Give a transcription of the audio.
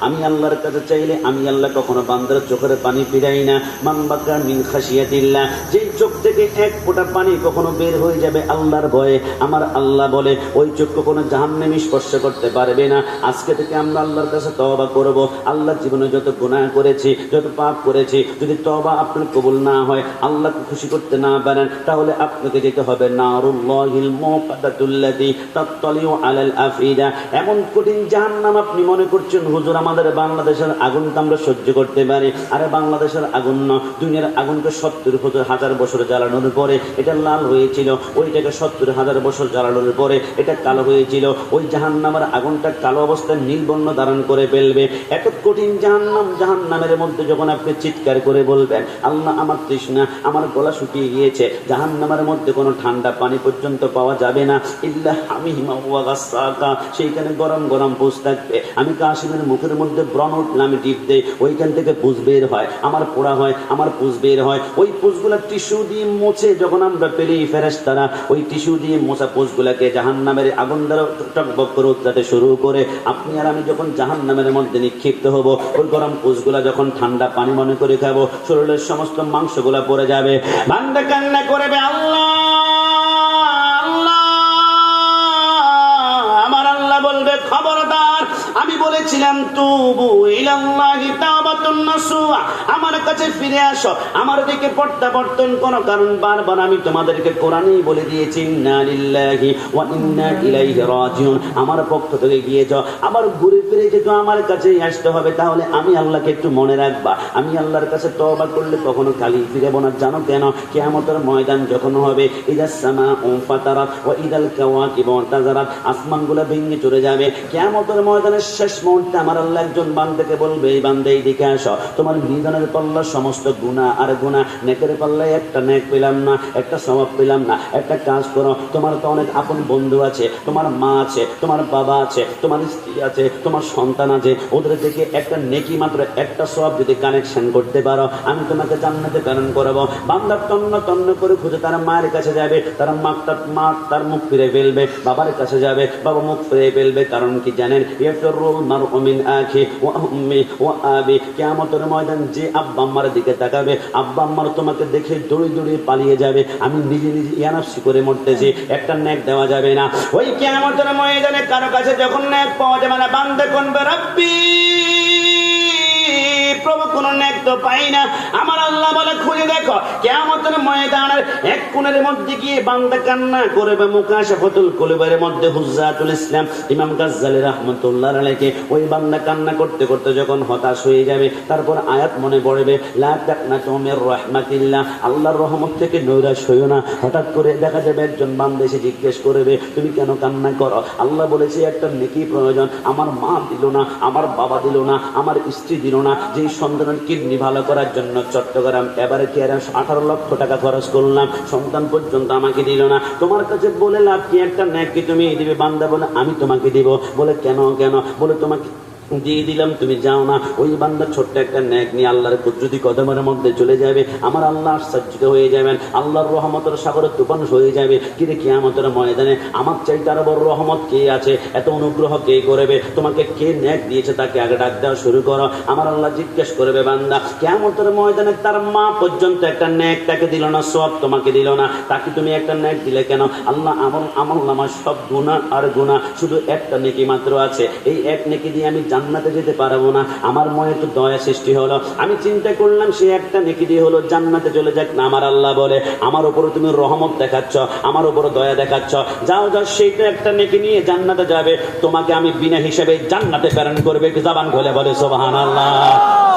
আমি আল্লাহর কাছে চাইলে আমি আল্লাহ কখনো বান্দার চোখের পানি ফিরাই না। মান যেই চোখ থেকে এক পানি কখনো বের হয়ে যাবে আল্লাহর ভয়ে। আমার আল্লাহ বলে, ওই চোখ কখনো জাহান্নামে স্পর্শ করতে পারবে না। আজকে থেকে আমরা আল্লাহর কাছে তওবা করব। আল্লাহ জীবনে যত গুনাহ করেছি, যত পাপ করেছি, যদি তবা আপনার কবুল না হয়, আল্লাহকে খুশি করতে না পারেন, তাহলে আপনাকে যেতে হবে তাত্তালিউ আলাল আফিদা। এমন কঠিন জাহান্নাম আপনি মনে করছেন, হুজুর, আমাদের বাংলাদেশের আগুন তো আমরা সহ্য করতে পারি। আরে, বাংলাদেশের আগুন না, দুনিয়ার আগুনকে সত্তর হাজার বছর জ্বালানোর পরে এটা লাল হয়েছিল, ওইটাকে সত্তর হাজার বছর জ্বালানোর পরে এটা কালো হয়েছিল। ওই জাহান্নামের আগুনটা কালো অবস্থায় নীলবর্ণ ধারণ করে ফেলবে। এত কঠিন জাহান্নাম, জাহান্নামের মধ্যে যখন আপনি চিৎকার করে বলবেন, আল্লাহ, আমার তৃষ্ণা, আমার গলা শুকিয়ে গিয়েছে, জাহান্নামের মধ্যে কোনো ঠান্ডা পানি পর্যন্ত পাওয়া যাবে না। ইল্লা আমি হিমা সেইখানে গরম গরম পুষ থাকবে। আমি কাশিমের মুখের মধ্যে ব্রণ আমি টিপ দেই, ওইখান থেকে পুষ বের হয়, আমার পোড়া হয়, আমার পুষ বের হয়। ওই পুষগুলা টিস্যু দিয়ে মুছে যখন আমরা পেলি ফেরেস তারা ওই টিস্যু দিয়ে মোছা পুষগুলাকে জাহান নামের আগুন দ্বারা টকবক শুরু করে, আপনি আর আমি যখন জাহান নামের মধ্যে নিক্ষিপ্ত হব, ওই গরম পুষগুলা যখন ঠান্ডা পানি মনে করে খাব, শরীরের সমস্ত মাংসগুলা পড়ে যাবে। বান্দা কান্না করবে আল্লাহ! বলবে খবরদার। আমি বলেছিলাম, তুবু ইলাল্লাহি তাওবাতুন নাসুয়া। আমার কাছে ফিরে আসো। আমার দিকে প্রত্যাবর্তন করো কারণ বারবার আমি তোমাদেরকে কোরআনেই বলে দিয়েছি, ইন্না লিল্লাহি ওয়া ইন্না ইলাইহি রাজিউন। আমার পক্ষ থেকে গিয়ে যাও। আবার ঘুরে ফিরে যেহেতু আমার কাছেই আসতে হবে, তাহলে আমি আল্লাহকে একটু মনে রাখবা। আমি আল্লাহর কাছে তওবা করলে কখনো খালি ফিরে না। জানো কেন? কিয়ামতের ময়দান যখন হবে, ইদাস সামা ফাতারাত ওয়া ইদাল কাওয়াকিব তাজারাত আসমানগুলো ভেঙে চলে যাবে কিয়ামতের ময়দানের শেষ মুহূর্তে আমার আল্লাহ একজন বান্দাকে বলবে, এই বান্দা, এই দিকে আসো। তোমার মিজানের পাল্লা সমস্ত গুনাহ আর গুনাহ নেকের পাল্লায় একটা নেক পেলাম না, একটা স্বভাব পেলাম না, একটা কাজ করো। তোমার তো অনেক আপন বন্ধু আছে, তোমার মা আছে, তোমার বাবা আছে, তোমার স্ত্রী আছে, তোমার সন্তান আছে। ওদের থেকে একটা নেকি মাত্র একটা সব যদি কানেকশন করতে পারো, আমি তোমাকে জান্নাতে প্রেরণ করাবো। বান্দার তন্ন তন্ন করে খুঁজে তার মায়ের কাছে যাবে, তার মা তার মা তার মুখ ফিরে ফেলবে, বাবার কাছে যাবে, বাবা মুখ ফিরে ফেলবে। কারণ কি জানেন? কিয়ামতের ময়দান যে আব্বা আম্মার দিকে তাকাবে, আব্বা আম্মার তোমাকে দেখে দৌড়ে দৌড়ে পালিয়ে যাবে। আমি নিজে নিজে ইয়ানাফসি করে মরতেছি, একটা ন্যাক দেওয়া যাবে না। ওই কেমন ময়দানে কারও কাছে যখন ন্যাক পাওয়া যাবে না বান্ধে কোন রাব্বি? প্রভু কোন নেক পাই না। আমার আল্লাহ বলে, খুঁজে দেখো কেমতের ময়দানের এক কোণের মধ্যে গিয়ে বান্দা কান্না করবে, মুকাশাফতুল কুলবের মধ্যে হুজ্জাতুল ইসলাম, ইমাম গাজ্জালি রাহমাতুল্লাহ আলাইহি, ওই বান্দা কান্না করতে করতে যখন হতাশ হয়ে যাবে, তারপর আয়াত মনে পড়বে, লা তাকনাতু মির রাহমাতিল্লাহ আল্লাহর রহমত থেকে নৈরাশ হইও না। হঠাৎ করে দেখা যাবে একজন বান্দা এসে জিজ্ঞেস করবে, তুমি কেন কান্না করো? আল্লাহ বলেছে, একটা নেকি প্রয়োজন, আমার মা দিল না, আমার বাবা দিল না, আমার স্ত্রী দিল না, যেই সন্তানের কিডনি ভালো করার জন্য চট্টগ্রাম এবারে কি আর আঠারো লক্ষ টাকা খরচ করলাম সন্তান পর্যন্ত আমাকে দিল না। তোমার কাছে বলে লাভ কি? একটা ন্যাক কি তুমি দিবে? বান্দা বলে আমি তোমাকে দিব। বলে, কেন কেন? বলে, তোমাকে দিয়ে দিলাম, তুমি যাও না। ওই বান্দা ছোট্ট একটা ন্যাক নিয়ে আল্লাহর কুদরতি কদমের মধ্যে চলে যাবে। আমার আল্লাহ আশ্চর্যিত হয়ে যাবেন, আল্লাহর রহমতের সাগরের তুফান হয়ে যাবে। কিরে কিয়ামতের ময়দানে? আমার চাইতে আরও বড় রহমত কে আছে? এত অনুগ্রহ কে করবে? তোমাকে কে ন্যাক দিয়েছে তাকে আগে ডাক দেওয়া শুরু করো। আমার আল্লাহ জিজ্ঞেস করবে, বান্দা, কিয়ামতের ময়দানে তার মা পর্যন্ত একটা ন্যাক তাকে দিল না, সব তোমাকে দিল না? তাকে তুমি একটা ন্যাক দিলে কেন? আল্লাহ আমল আমল আমার সব গুণা আর গুণা শুধু একটা নেকি মাত্র আছে। এই এক নেকি দিয়ে আমি জান্নাতে যেতে পারব না। আমার মনে তো দয়া সৃষ্টি হলো। আমি চিন্তা করলাম, সে একটা নেকি দিয়ে হলো জান্নাতে চলে যাক। না আমার আল্লাহ বলে, আমার উপরে তুমি রহমত দেখাচ্ছ, আমার উপরে দয়া দেখাচ্ছ। যাও যাও সেইটা একটা নেকি নিয়ে জান্নাতে যাবে। তোমাকে আমি বিনা হিসাবে জান্নাতে প্রেরণ করবে। জাবান খোলে বলে সোবাহান আল্লাহ